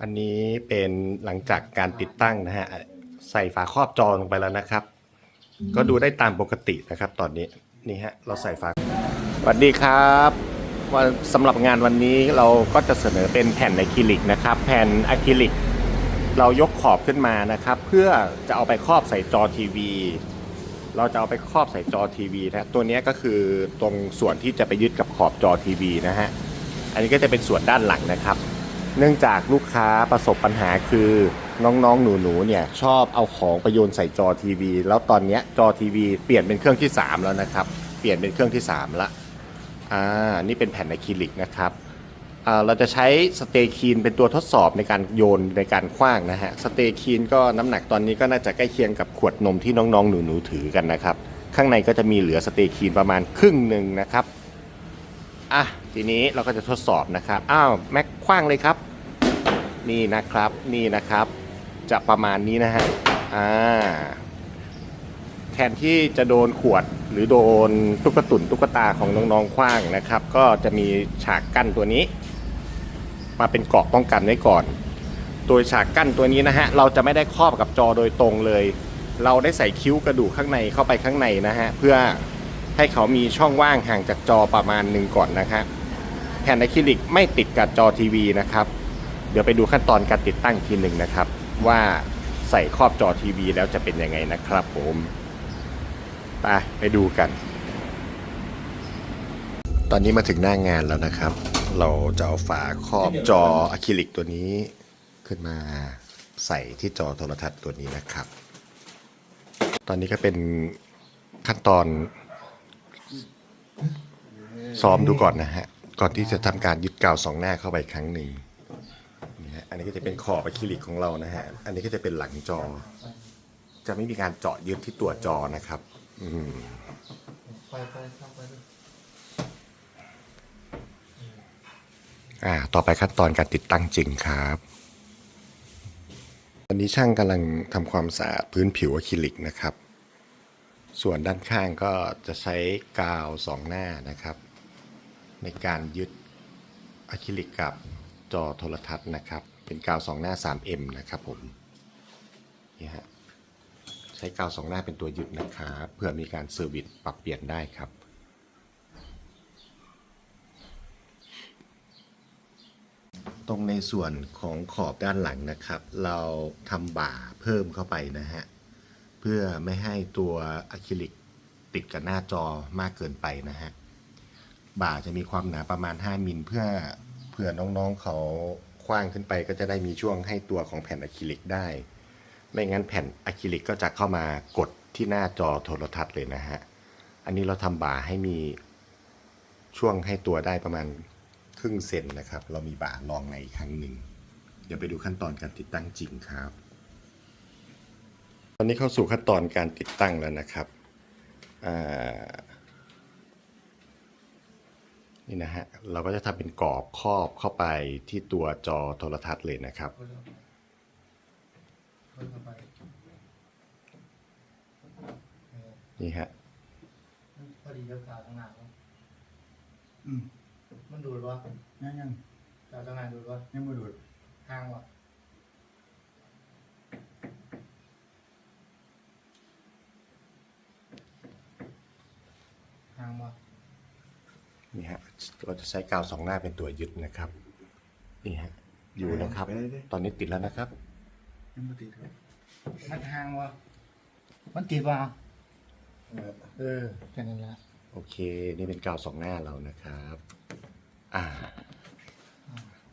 อันนี้เป็นหลังจากการติดตั้งนะฮะใส่ฝาครอบจอลงไปแล้วนะครับ ก็ดูได้ตามปกตินะครับ ตอนนี้นี่ฮะเราใส่ฝาสวัสดีครับวันสำหรับงานวันนี้เราก็จะเสนอเป็นแผ่นอะคริลิกนะครับ แผ่นอะคริลิก เรายกขอบขึ้นมานะครับ เพื่อจะเอาไปครอบใส่จอทีวี เราจะเอาไปครอบใส่จอทีวีนะตัวนี้ก็คือตรงส่วนที่จะไปยึดกับขอบจอทีวีนะฮะอันนี้ก็จะเป็นส่วนด้านหลังนะครับ เนื่องจากลูกค้าประสบปัญหาคือน้องๆ หนูๆ เนี่ยชอบเอาของไปโยนใส่จอทีวี แล้วตอนนี้จอทีวีเปลี่ยนเป็นเครื่องที่ 3 แล้วนะครับ เปลี่ยนเป็นเครื่องที่ 3 ละ อ่า นี่เป็นแผ่นอะคริลิกนะครับ อ่า เราจะใช้สเตคีนเป็นตัวทดสอบในการโยนในการคว้างนะฮะ สเตคีนก็น้ำหนักตอนนี้ก็น่าจะใกล้เคียงกับขวดนมที่น้องๆ หนูๆ ถือกันนะครับ ข้างในก็จะมีเหลือสเตคีนประมาณครึ่งหนึ่งนะครับ อะทีนี้เราก็จะทดสอบนะครับอ้าวแม็กคว้างเลยครับ นี่นะครับนี่นะครับ จะประมาณนี้นะฮะอ่าแทนที่จะโดนขวดหรือโดนตุ๊กตุนตุ๊กตาของน้องๆคว้างนะครับ ก็จะมีฉากกั้นตัวนี้ มาเป็นเกราะป้องกันไว้ก่อน โดยฉากกั้นตัวนี้นะฮะเราจะไม่ได้ครอบกับจอโดยตรงเลย เราได้ใส่คิ้วกระดูกข้างในเข้าไปข้างในนะฮะเพื่อ ให้เขามีช่องว่างห่างจากจอประมาณหนึ่งก่อนนะฮะแผ่นอะคริลิกไม่ติดกับจอทีวีนะครับ เดี๋ยวไปดูขั้นตอนการติดตั้งทีหนึ่งนะครับ ว่าใส่ครอบจอทีวีแล้วจะเป็นยังไงนะครับผมไปไปดูกัน ตอนนี้มาถึงหน้างานแล้วนะครับ เราจะเอาฝาครอบจออะคริลิกตัวนี้ขึ้นมาใส่ที่จอโทรทัศน์ตัวนี้นะครับ ตอนนี้ก็เป็นขั้นตอน ซ้อมดูก่อนนะฮะ ก่อนที่จะทำการยึดกาวสองหน้าเข้าไปครั้งหนึ่งนี่ฮะอันนี้ก็จะเป็นขอบอะคริลิกของเรานะฮะ อันนี้ก็จะเป็นหลังจอ จะไม่มีการเจาะยึดที่ตัวจอนะครับ อืม ไปไปเข้าไปเลยอ่า ต่อไปขั้นตอนการติดตั้งจริงครับ ตอนนี้ช่างกำลังทำความสะอาดพื้นผิวอะคริลิกนะครับ ส่วนด้านข้างก็จะใช้กาวสองหน้านะครับ ในการยึดอะคริลิกกับจอโทรทัศน์นะครับ เป็นกาวสองหน้า 3M นะครับผมนี่ฮะใช้กาวสองหน้าเป็นตัวยึดนะครับเพื่อมีการเซอร์วิสปรับเปลี่ยนได้ครับตรงในส่วนของขอบด้านหลังนะครับ เราทำบ่าเพิ่มเข้าไปนะฮะ พื่อไม่ให้ตัวอะคริลิกติดกับหน้าจอมากเกินไปนะฮะ บ่าจะมีความหนาประมาณ 5 มิลเพื่อเพื่อน้องๆเขาคว้างขึ้นไปก็จะได้มีช่วงให้ตัวของแผ่นอะคริลิกได้ ไม่งั้นแผ่นอะคริลิกก็จะเข้ามากดที่หน้าจอโทรทัศน์เลยนะฮะ อันนี้เราทำบ่าให้มีช่วงให้ตัวได้ประมาณครึ่งเซนนะครับ เรามีบ่ารองในอีกครั้งหนึ่ง เดี๋ยวไปดูขั้นตอนการติดตั้งจริงครับ ตอนนี้เข้าสู่ขั้นตอนการติดตั้งแล้วนะครับอ่านี่นะฮะ เราก็จะทำเป็นกรอบครอบเข้าไปที่ตัวจอโทรทัศน์เลยนะครับเข้าไปเข้าไปนี่ฮะพอดีกับกาวทางหน้าเนาะอืมมันดูดวะยังยังกาวทางหน้าดูดวะยังไม่ดูดห่างวะางวะนี่ฮะเราจะใช้กาวสองหน้าเป็นตัวยึดนะครับนี่ฮะอยู่นะครับไปเลยดิตอนนี้ติดแล้วนะครับยังไม่ติดครับมันห่างวะมันติดวะเออเออแค่นั้นละโอเค นี่เป็นกาวสองหน้าเรานะครับ อ่า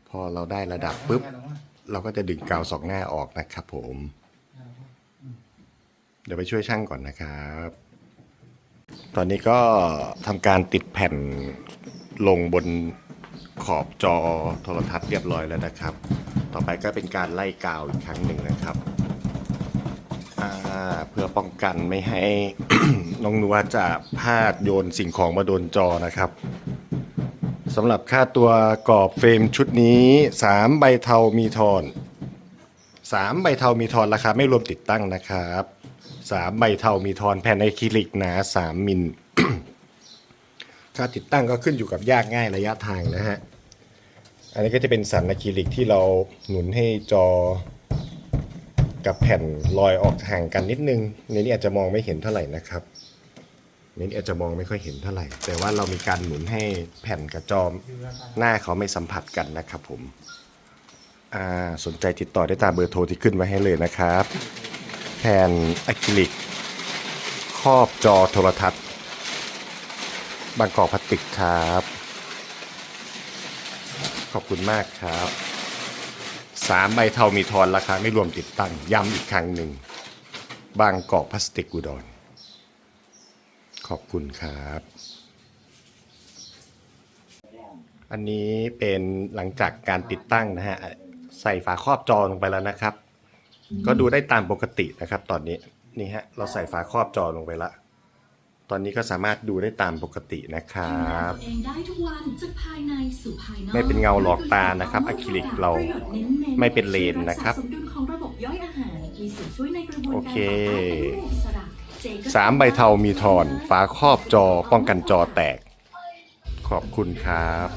พอเราได้ระดับปุ๊บ เราก็จะดึงกาวสองหน้าออกนะครับผม เดี๋ยวไปช่วยช่างก่อนนะครับ ตอนนี้ก็ทำการติดแผ่นลงบนขอบจอโทรทัศน์เรียบร้อยแล้วนะครับ ต่อไปก็เป็นการไล่กาวอีกครั้งหนึ่งนะครับ เพื่อป้องกันไม่ให้น้องนัวจะพลาดโยนสิ่งของมาโดนจอนะครับสำหรับค่าตัวกรอบเฟรมชุดนี้ 3 ใบเทามีทอน 3 ใบเทามีทอนราคาไม่รวมติดตั้งนะครับ 3 ใบเทามีทอนแผ่นไอคริลิกหนา 3 มิลค่าติดตั้งก็ขึ้นอยู่กับยากง่ายระยะทางนะฮะ อันนี้ก็จะเป็นสันอะคริลิกที่เราหนุนให้จอ กับแผ่นลอยออกห่างกันนิดนึง ในนี้อาจจะมองไม่เห็นเท่าไหร่นะครับในนี้อาจจะมองไม่ค่อยเห็นเท่าไหร่ แต่ว่าเรามีการหนุนให้แผ่นกับจอหน้าเขาไม่สัมผัสกันนะครับผมอ่าสนใจติดต่อได้ตามเบอร์โทรที่ขึ้นไว้ให้เลยนะครับ แผ่นอะคริลิกครอบจอโทรทัศน์บางกอกพลาสติกครับ ขอบคุณมากครับสามใบเทามีทอนราคาไม่รวมติดตั้ง ย้ำอีกครั้งหนึ่ง บางกอกพลาสติกอุดร ขอบคุณครับ อันนี้เป็นหลังจากการติดตั้งนะฮะ ใส่ฝาครอบจอลงไปแล้วนะครับ ก็ดูได้ตามปกตินะครับตอนนี้นี่ฮะเราใส่ฝาครอบจอลงไปแล้วตอนนี้ก็สามารถดูได้ตามปกตินะครับเองได้ทุกวันจากภายในสู่ภายนอกไม่เป็นเงาหลอกตานะครับอะคริลิกเราประโยชน์น้นๆไม่เป็นเลนนะครับสมดุลของระบบย่อยอาหารมีส่วนช่วยในกระบวนโอการเคต่อต้านอนุมูลอิสระเจก็สามใบเทามีทอน ฝาครอบจอป้องกันจอแตก ขอบคุณครับ